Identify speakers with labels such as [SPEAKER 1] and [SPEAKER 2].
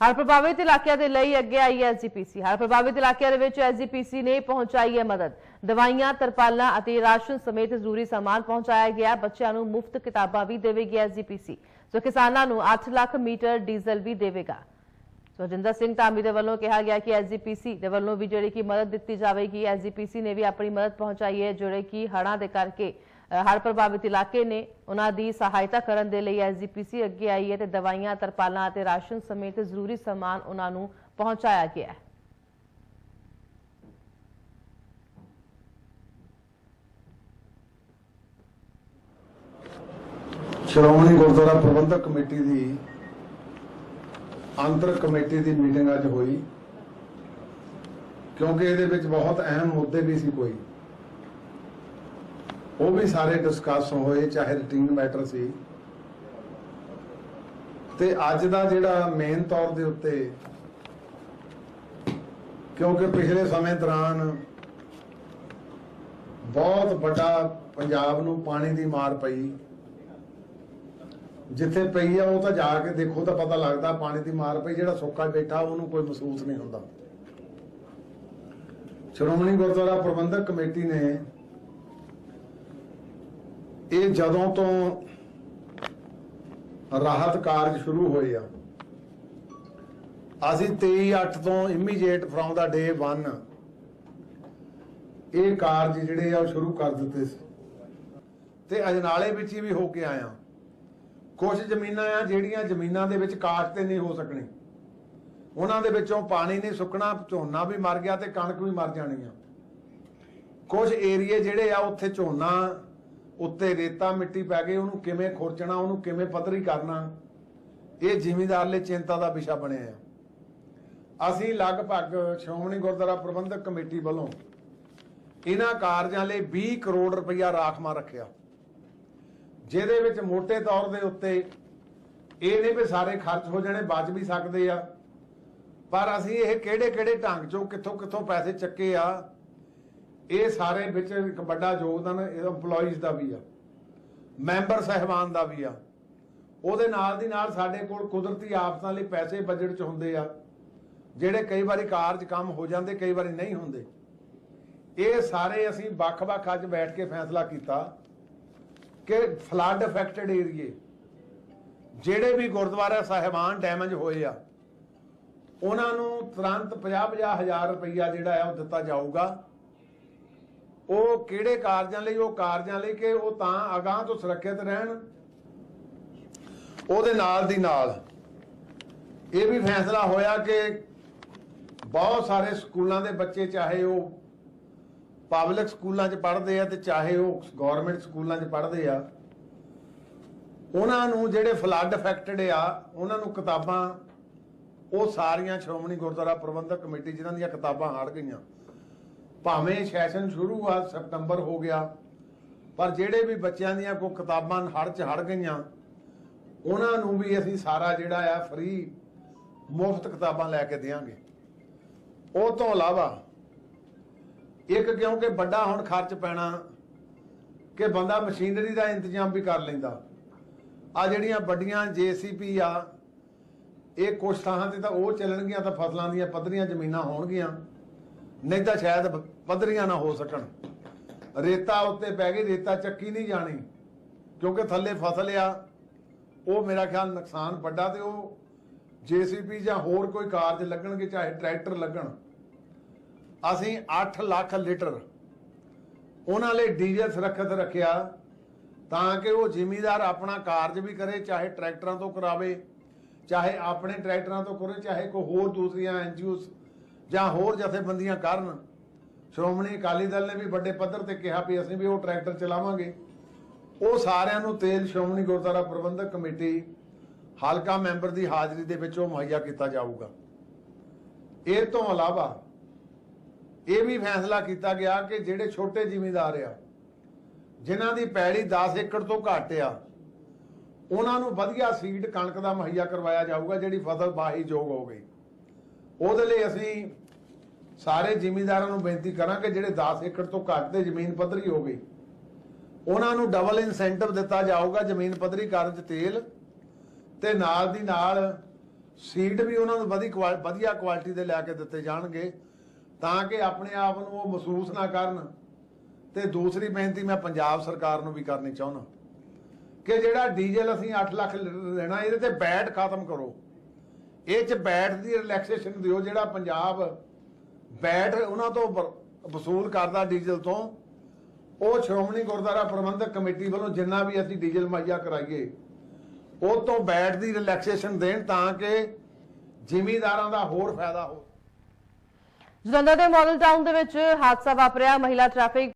[SPEAKER 1] ਹੜ੍ਹ ਪ੍ਰਭਾਵਿਤ ਇਲਾਕਿਆਂ ਦੇ ਲਈ ਅੱਗੇ ਆਈ ਹੈ ਐਸਜੀਪੀਸੀ ਹੜ੍ਹ ਪ੍ਰਭਾਵਿਤ ਇਲਾਕਿਆਂ ਦੇ ਵਿੱਚ ਐਸਜੀਪੀਸੀ ਨੇ ਪਹੁੰਚਾਈ ਹੈ ਮਦਦ। ਦਵਾਈਆਂ, ਤਰਪਾਲਾਂ ਅਤੇ ਰਾਸ਼ਨ ਸਮੇਤ ਜ਼ਰੂਰੀ ਸਾਮਾਨ ਪਹੁੰਚਾਇਆ ਗਿਆ। ਬੱਚਿਆਂ ਨੂੰ ਮੁਫਤ ਕਿਤਾਬਾਂ ਵੀ ਦੇਵੇਗੀ ਐਸਜੀਪੀਸੀ ਸੋ। ਕਿਸਾਨਾਂ ਨੂੰ 8 ਲੱਖ ਮੀਟਰ ਡੀਜ਼ਲ ਵੀ ਦੇਵੇਗਾ। ਸੋ ਹਰਜਿੰਦਰ ਸਿੰਘ ਧਾਮੀ ਦੇ ਵੱਲੋਂ ਕਿਹਾ ਗਿਆ ਕਿ ਐਸਜੀਪੀਸੀ ਦੇ ਵੱਲੋਂ ਵੀ ਜਿਹੜੀ ਕਿ ਮਦਦ ਦਿੱਤੀ ਜਾਵੇਗੀ। ਐਸਜੀਪੀਸੀ ਨੇ ਵੀ ਆਪਣੀ ਮਦਦ ਪਹੁੰਚਾਈ ਹੈ, ਜਿਹੜੇ ਕਿ ਹੜਾਂ ਦੇ ਕਰਕੇ ਹੜ੍ਹ ਪ੍ਰਭਾਵਿਤ ਇਲਾਕੇ ਨੇ ਉਹਨਾਂ ਦੀ ਸਹਾਇਤਾ ਕਰਨ ਦੇ ਲਈ ਐਸਜੀਪੀਸੀ ਅੱਗੇ ਆਈ ਹੈ ਤੇ ਦਵਾਈਆਂ, ਤਰਪਾਲਾਂ ਅਤੇ ਰਾਸ਼ਨ ਸਮੇਤ ਜ਼ਰੂਰੀ ਸਮਾਨ ਉਹਨਾਂ ਨੂੰ ਪਹੁੰਚਾਇਆ ਗਿਆ ਹੈ।
[SPEAKER 2] ਸ਼੍ਰੋਮਣੀ ਗੁਰਦੁਆਰਾ ਪ੍ਰਬੰਧਕ ਕਮੇਟੀ ਦੀ ਅੰਤਰ ਕਮੇਟੀ ਦੀ ਮੀਟਿੰਗ ਅੱਜ ਹੋਈ, ਕਿਉਂਕਿ ਇਹਦੇ ਵਿੱਚ ਬਹੁਤ ਅਹਿਮ ਮੁੱਦੇ ਵੀ ਸੀ ਕੋਈ। ਉਹ ਵੀ ਸਾਰੇ ਡਿਸਕਸ ਹੋਏ, ਚਾਹੇ ਰੂਟੀਨ ਮੈਟਰ ਸੀ। ਤੇ ਅੱਜ ਦਾ ਜਿਹੜਾ ਮੇਨ ਤੌਰ ਦੇ ਉੱਤੇ, ਕਿਉਂਕਿ ਪਿਛਲੇ ਸਮੇਂ ਦੌਰਾਨ ਬਹੁਤ ਵੱਡਾ ਪੰਜਾਬ ਨੂੰ ਪਾਣੀ ਦੀ ਮਾਰ ਪਈ। ਜਿੱਥੇ ਪਈ ਆ, ਉਹ ਤਾਂ ਜਾ ਕੇ ਦੇਖੋ ਤਾਂ ਪਤਾ ਲੱਗਦਾ ਪਾਣੀ ਦੀ ਮਾਰ ਪਈ, ਜਿਹੜਾ ਸੁੱਕਾ ਬੈਠਾ, ਉਹਨੂੰ ਕੋਈ ਮਹਿਸੂਸ ਨਹੀਂ ਹੁੰਦਾ। ਸ਼੍ਰੋਮਣੀ ਗੁਰਦੁਆਰਾ ਪ੍ਰਬੰਧਕ ਕਮੇਟੀ ਨੇ ਇਹ ਜਦੋਂ ਤੋਂ ਰਾਹਤ ਕਾਰਜ ਸ਼ੁਰੂ ਹੋਏ ਆ, ਅਸੀਂ 23/8 ਤੋਂ ਇਮੀਡੀਏਟ ਫਰੋਮ ਦਾ ਡੇ 1 ਇਹ ਕਾਰਜ ਜਿਹੜੇ ਆ ਸ਼ੁਰੂ ਕਰ ਦਿੱਤੇ ਸੀ। ਤੇ ਅਜਨਾਲੇ ਵਿੱਚ ਹੀ ਵੀ ਹੋ ਕੇ ਆਇਆ ਕੁਝ ਜ਼ਮੀਨਾਂ ਆ ਜਿਹੜੀਆਂ ਜ਼ਮੀਨਾਂ ਦੇ ਵਿੱਚ ਕਾਸ਼ਤ ਤੇ ਨਹੀਂ ਹੋ ਸਕਣੀ। ਉਹਨਾਂ ਦੇ ਵਿੱਚੋਂ ਪਾਣੀ ਨਹੀਂ ਸੁੱਕਣਾ, ਝੋਨਾ ਵੀ ਮਰ ਗਿਆ ਤੇ ਕਣਕ ਵੀ ਮਰ ਜਾਣੀ ਆ। ਕੁਝ ਏਰੀਏ ਜਿਹੜੇ ਆ, ਉੱਥੇ ਝੋਨਾ ਉੱਤੇ ਰੇਤਾ ਮਿੱਟੀ ਪੈ ਗਈ, ਉਹਨੂੰ ਕਿਵੇਂ ਖੋਰਚਣਾ, ਉਹਨੂੰ ਕਿਵੇਂ ਪੱਧਰੀ ਕਰਨਾ, ਇਹ ਜ਼ਿਮੀਦਾਰ ਲਈ ਚਿੰਤਾ ਦਾ ਵਿਸ਼ਾ ਬਣਿਆ ਆ। ਅਸੀਂ ਲਗਭਗ ਸ਼੍ਰੋਮਣੀ ਗੁਰਦੁਆਰਾ ਪ੍ਰਬੰਧਕ ਕਮੇਟੀ ਵੱਲੋਂ ਇਹਨਾਂ ਕਾਰਜਾਂ ਲਈ 20 ਕਰੋੜ ਰੁਪਇਆ ਰਾਖਵਾਂ ਰੱਖਿਆ। ਜਿਹਦੇ ਵਿੱਚ ਮੋٹے ਤੌਰ ਦੇ ਉੱਤੇ ਇਹ ਨਹੀਂ ਵੀ ਸਾਰੇ ਖਰਚ ਹੋ ਜਾਣੇ, ਬਚ ਵੀ ਸਕਦੇ ਆ, ਪਰ ਅਸੀਂ ਇਹ ਕਿਹੜੇ ਕਿਹੜੇ ਢੰਗ ਚੋਂ ਕਿੱਥੋਂ ਕਿੱਥੋਂ ਪੈਸੇ ਚੱਕੇ ਆ ਇਹ ਸਾਰੇ ਵਿੱਚ ਇੱਕ ਵੱਡਾ ਯੋਗਦਾਨ EMPLOYEES ਦਾ ਵੀ ਆ ਮੈਂਬਰ ਸਹਿਬਾਨ ਦਾ ਵੀ ਆ। ਉਹਦੇ ਨਾਲ ਦੀ ਨਾਲ ਸਾਡੇ ਕੋਲ ਕੁਦਰਤੀ ਆਫਤਾਂ ਲਈ ਪੈਸੇ ਬਜਟ 'ਚ ਹੁੰਦੇ ਆ, ਜਿਹੜੇ ਕਈ ਵਾਰੀ ਕਾਰਜ ਕੰਮ ਹੋ ਜਾਂਦੇ, ਕਈ ਵਾਰੀ ਨਹੀਂ ਹੁੰਦੇ। ਇਹ ਸਾਰੇ ਅਸੀਂ ਵੱਖ-ਵੱਖ ਅੱਜ ਬੈਠ ਕੇ ਫੈਸਲਾ ਕੀਤਾ ਕਿ ਫਲੱਡ ਅਫੈਕਟਡ ਏਰੀਏ ਜਿਹੜੇ ਵੀ ਗੁਰਦੁਆਰਾ ਸਾਹਿਬਾਨ ਡੈਮੇਜ ਹੋਏ ਆ, ਉਹਨਾਂ ਨੂੰ ਤੁਰੰਤ 50-50 ਹਜ਼ਾਰ ਰੁਪਈਆ ਜਿਹੜਾ ਆ ਉਹ ਦਿੱਤਾ ਜਾਊਗਾ। ਉਹ ਕਿਹੜੇ ਕਾਰਜਾਂ ਲਈ, ਉਹ ਕਾਰਜਾਂ ਲਈ ਕਿ ਉਹ ਤਾਂ ਅਗਾਹ ਤੋਂ ਸੁਰੱਖਿਅਤ ਰਹਿਣ? ਉਹਦੇ ਨਾਲ ਦੀ ਨਾਲ ਇਹ ਵੀ ਫੈਸਲਾ ਹੋਇਆ ਕਿ ਬਹੁਤ ਸਾਰੇ ਸਕੂਲਾਂ ਦੇ ਬੱਚੇ, ਚਾਹੇ ਉਹ ਪਬਲਿਕ ਸਕੂਲਾਂ 'ਚ ਪੜ੍ਹਦੇ ਆ ਤੇ ਚਾਹੇ ਉਹ ਗਵਰਨਮੈਂਟ ਸਕੂਲਾਂ 'ਚ ਪੜ੍ਹਦੇ ਆ, ਉਹਨਾਂ ਨੂੰ ਜਿਹੜੇ ਫਲੱਡ ਅਫੈਕਟਡ ਆ, ਉਹਨਾਂ ਨੂੰ ਕਿਤਾਬਾਂ, ਉਹ ਸਾਰੀਆਂ ਸ਼੍ਰੋਮਣੀ ਗੁਰਦੁਆਰਾ ਪ੍ਰਬੰਧਕ ਕਮੇਟੀ ਜਿਨ੍ਹਾਂ ਦੀਆਂ ਕਿਤਾਬਾਂ ਹੜ ਗਈਆਂ। ਭਾਵੇਂ ਸੈਸ਼ਨ ਸ਼ੁਰੂ ਆ, ਸਤੰਬਰ ਹੋ ਗਿਆ, ਪਰ ਜਿਹੜੇ ਵੀ ਬੱਚਿਆਂ ਦੀਆਂ ਕੋ ਕਿਤਾਬਾਂ ਹੜ 'ਚ ਹੜ ਗਈਆਂ, ਉਹਨਾਂ ਨੂੰ ਵੀ ਅਸੀਂ ਸਾਰਾ ਜਿਹੜਾ ਆ ਫ੍ਰੀ ਮੁਫਤ ਕਿਤਾਬਾਂ ਲੈ ਕੇ ਦੇਵਾਂਗੇ ਉਹ ਤੋਂ ਇਲਾਵਾ ਇੱਕ ਕਿਉਂਕਿ ਵੱਡਾ ਹੁਣ ਖਰਚ ਪੈਣਾ ਕਿ ਬੰਦਾ ਮਸ਼ੀਨਰੀ ਦਾ ਇੰਤਜ਼ਾਮ ਵੀ ਕਰ ਲੈਂਦਾ। ਆ ਜਿਹੜੀਆਂ ਵੱਡੀਆਂ ਜੀਸੀਪੀ ਆ, ਇਹ ਕੁਝ ਥਾਂ ਤੇ ਤਾਂ ਉਹ ਚੱਲਣਗੀਆਂ ਤਾਂ ਫਸਲਾਂ ਦੀਆਂ ਪੱਧਰੀਆਂ ਜ਼ਮੀਨਾਂ ਹੋਣਗੀਆਂ। ਨਹੀਂ ਤਾਂ ਸ਼ਾਇਦ ਪੱਧਰੀਆਂ ਨਾ ਹੋ ਸਕਣ ਰੇਤਾ ਉੱਤੇ ਪੈ ਗਈ, ਰੇਤਾ ਚੱਕੀ ਨਹੀਂ ਜਾਣੀ। ਕਿਉਂਕਿ ਥੱਲੇ ਫਸਲ ਆ, ਉਹ ਮੇਰਾ ਖਿਆਲ ਨੁਕਸਾਨ ਵੱਡਾ ਤੇ ਉਹ ਜੀਸੀਪੀ ਜਾਂ ਹੋਰ ਕੋਈ ਕਾਰਜ ਲੱਗਣਗੇ, ਚਾਹੇ ਟਰੈਕਟਰ ਲੱਗਣ। ਅਸੀਂ 8 ਲੱਖ ਲੀਟਰ ਉਹਨਾਂ ਲਈ ਡੀਜ਼ਲ ਸੁਰੱਖਿਅਤ ਰੱਖਿਆ ਤਾਂ ਕਿ ਉਹ ਜ਼ਿਮੀਦਾਰ ਆਪਣਾ ਕਾਰਜ ਵੀ ਕਰੇ, ਚਾਹੇ ਟਰੈਕਟਰਾਂ ਤੋਂ ਕਰਾਵੇ, ਚਾਹੇ ਆਪਣੇ ਟਰੈਕਟਰਾਂ ਤੋਂ ਕਰੇ, ਚਾਹੇ ਕੋਈ ਹੋਰ ਦੂਸਰੀਆਂ ਐਨਜੀਓਸ ਜਾਂ ਹੋਰ ਜਥੇਬੰਦੀਆਂ ਕਰਨ ਸ਼੍ਰੋਮਣੀ ਅਕਾਲੀ ਦਲ ਨੇ ਵੀ ਵੱਡੇ ਪੱਧਰ ਤੇ ਕਿਹਾ ਵੀ ਅਸੀਂ ਵੀ ਉਹ ਟਰੈਕਟਰ ਚਲਾਵਾਂਗੇ। ਉਹ ਸਾਰਿਆਂ ਨੂੰ ਤੇਲ ਸ਼੍ਰੋਮਣੀ ਗੁਰਦੁਆਰਾ ਪ੍ਰਬੰਧਕ ਕਮੇਟੀ ਹਲਕਾ ਮੈਂਬਰ ਦੀ ਹਾਜ਼ਰੀ ਦੇ ਵਿੱਚ ਉਹ ਮੁਹੱਈਆ ਕੀਤਾ ਜਾਊਗਾ। ਇਹ ਤੋਂ ਇਲਾਵਾ ਇਹ ਵੀ ਫੈਸਲਾ ਕੀਤਾ ਗਿਆ ਕਿ ਜਿਹੜੇ ਛੋਟੇ ਜ਼ਿਮੀਂਦਾਰ ਆ, ਜਿਨ੍ਹਾਂ ਦੀ ਪੈੜੀ 10 ਏਕੜ ਤੋਂ ਘੱਟ ਆ, ਉਹਨਾਂ ਨੂੰ ਵਧੀਆ ਸੀਡ ਕਣਕ ਦਾ ਮੁਹੱਈਆ ਕਰਵਾਇਆ ਜਾਊਗਾ, ਜਿਹੜੀ ਫਸਲ ਬਾਹੀ ਯੋਗ ਹੋ ਗਈ। ਉਹਦੇ ਲਈ ਅਸੀਂ ਸਾਰੇ ਜ਼ਿਮੀਂਦਾਰਾਂ ਨੂੰ ਬੇਨਤੀ ਕਰਾਂਗੇ ਜਿਹੜੇ 10 ਏਕੜ ਤੋਂ ਘੱਟ ਤੇ ਜ਼ਮੀਨ ਪੱਧਰੀ ਹੋ ਗਈ ਉਹਨਾਂ ਨੂੰ ਡਬਲ ਇਨਸੈਂਟਿਵ ਦਿੱਤਾ ਜਾਊਗਾ ਜ਼ਮੀਨ ਪੱਧਰੀ ਕਰਨ 'ਚ ਤੇਲ ਤੇ ਨਾਲ ਦੀ ਨਾਲ ਸੀਡ ਵੀ ਉਹਨਾਂ ਨੂੰ ਵਧੀ ਕੁਆ- ਵਧੀਆ ਕੁਆਲਿਟੀ ਦੇ ਲੈ ਕੇ ਦਿੱਤੇ ਜਾਣਗੇ ਤਾਂ ਕਿ ਆਪਣੇ ਆਪ ਨੂੰ ਉਹ ਮਹਿਸੂਸ ਨਾ ਕਰਨ ਤੇ ਦੂਸਰੀ ਬੇਨਤੀ ਮੈਂ ਪੰਜਾਬ ਸਰਕਾਰ ਨੂੰ ਵੀ ਕਰਨੀ ਚਾਹੁੰਦਾ ਕਿ ਜਿਹੜਾ ਡੀਜ਼ਲ ਅਸੀਂ 8 ਲੱਖ ਲੈਣਾ, ਇਹਦੇ ਤੇ ਬੈਟ ਖਤਮ ਕਰੋ। ਇਹ ਚ ਬੈਟ ਦੀ ਰਿਲੈਕਸੇਸ਼ਨ ਦਿਓ ਜਿਹੜਾ ਪੰਜਾਬ ਬੈਟ ਉਹਨਾਂ ਤੋਂ ਵਸੂਲ ਕਰਦਾ ਡੀਜ਼ਲ ਤੋਂ। ਉਹ ਸ਼੍ਰੋਮਣੀ ਗੁਰਦੁਆਰਾ ਪ੍ਰਬੰਧਕ ਕਮੇਟੀ ਵੱਲੋਂ ਜਿੰਨਾ ਵੀ ਅਸੀਂ ਡੀਜ਼ਲ ਮੁਹੱਈਆ ਕਰਾਈਏ, ਉਹ ਤੋਂ ਬੈਟ ਦੀ ਰਿਲੈਕਸੇਸ਼ਨ ਦੇਣ ਤਾਂ ਕਿ ਜ਼ਿਮੀਂਦਾਰਾਂ ਦਾ ਹੋਰ ਫਾਇਦਾ ਹੋ
[SPEAKER 1] ਜਲੰਧਰ ਦੇ ਮਾਡਲ ਟਾਊਨ ਦੇ ਵਿੱਚ ਹਾਦਸਾ ਵਾਪਰਿਆ। ਮਹਿਲਾ ਟ੍ਰੈਫਿਕ